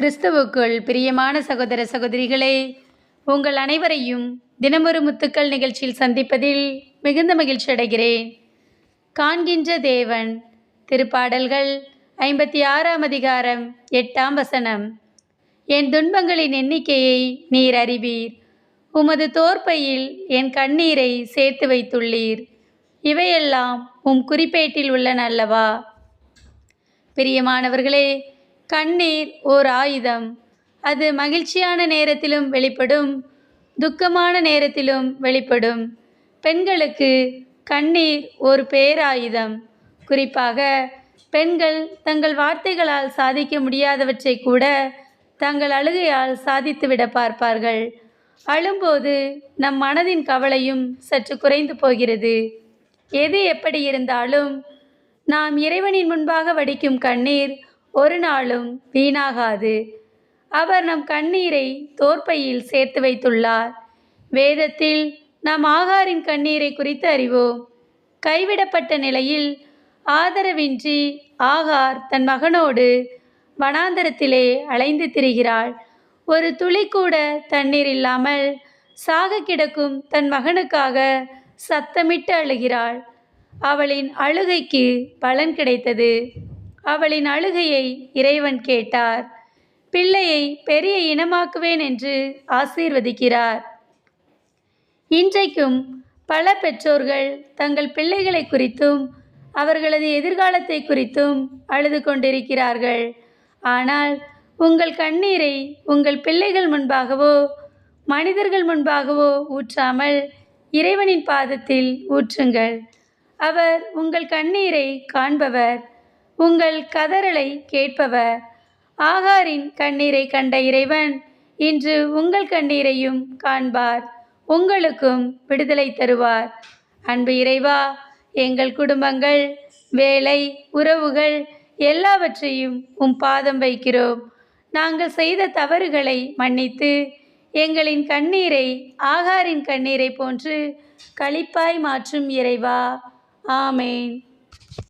கிறிஸ்துவுக்குள் பிரியமான சகோதர சகோதரிகளே உங்கள் அனைவரையும் தினமொரு முத்துக்கள் நிகழ்ச்சியில் சந்திப்பதில் மிகுந்த மகிழ்ச்சி அடைகிறேன். காண்கின்ற தேவன் திருப்பாடல்கள் ஐம்பத்தி ஆறாம் அதிகாரம் எட்டாம் வசனம். என் துன்பங்களின் எண்ணிக்கையை நீர் அறிவீர். உமது தோற்பையில் என் கண்ணீரை சேர்த்து வைத்துள்ளீர். இவையெல்லாம் உம் குறிப்பேட்டில் உள்ளன அல்லவா? பிரியமானவர்களே கண்ணீர் ஓர் ஆயுதம். அது மகிழ்ச்சியான நேரத்திலும் வெளிப்படும் துக்கமான நேரத்திலும் வெளிப்படும். பெண்களுக்கு கண்ணீர் ஒரு பேராயுதம். குறிப்பாக பெண்கள் தங்கள் வார்த்தைகளால் சாதிக்க முடியாதவற்றை கூட தங்கள் அழுகையால் சாதித்துவிட பார்ப்பார்கள். அழும்போது நம் மனதின் கவலையும் சற்று குறைந்து போகிறது. எது எப்படி இருந்தாலும் நாம் இறைவனின் முன்பாக வடிக்கும் கண்ணீர் ஒரு நாளும் வீணாகாது. அவர் நம் கண்ணீரை தோற்பையில் சேர்த்து வைத்துள்ளார். வேதத்தில் நாம் ஆகாரின் கண்ணீரை குறித்து அறிவோம். கைவிடப்பட்ட நிலையில் ஆதரவின்றி ஆகார் தன் மகனோடு வனாந்தரத்திலே அலைந்து திரிகிறாள். ஒரு துளி கூட தண்ணீர் இல்லாமல் சாக கிடக்கும் தன் மகனுக்காக சத்தமிட்டு அழுகிறாள். அவளின் அழுகைக்கு பலன் கிடைத்தது. அவளின் அழுகையை இறைவன் கேட்டார். பிள்ளையை பெரிய இனமாக்குவேன் என்று ஆசீர்வதிக்கிறார். இன்றைக்கும் பல பெற்றோர்கள் தங்கள் பிள்ளைகளை குறித்தும் அவர்களது எதிர்காலத்தை குறித்தும் அழுது கொண்டிருக்கிறார்கள். ஆனால் உங்கள் கண்ணீரை உங்கள் பிள்ளைகள் முன்பாகவோ மனிதர்கள் முன்பாகவோ ஊற்றாமல் இறைவனின் பாதத்தில் ஊற்றுங்கள். அவர் உங்கள் கண்ணீரை காண்பவர். உங்கள் கதறலை கேட்பவர். ஆகாரின் கண்ணீரை கண்ட இறைவன் இன்று உங்கள் கண்ணீரையும் காண்பார் உங்களுக்கும் விடுதலை தருவார். அன்பு இறைவா எங்கள் குடும்பங்கள் வேலை உறவுகள் எல்லாவற்றையும் உம் பாதம் வைக்கிறோம். நாங்கள் செய்த தவறுகளை மன்னித்து எங்களின் கண்ணீரை ஆகாரின் கண்ணீரை போன்று களிப்பாய் மாற்றும் இறைவா. ஆமேன்.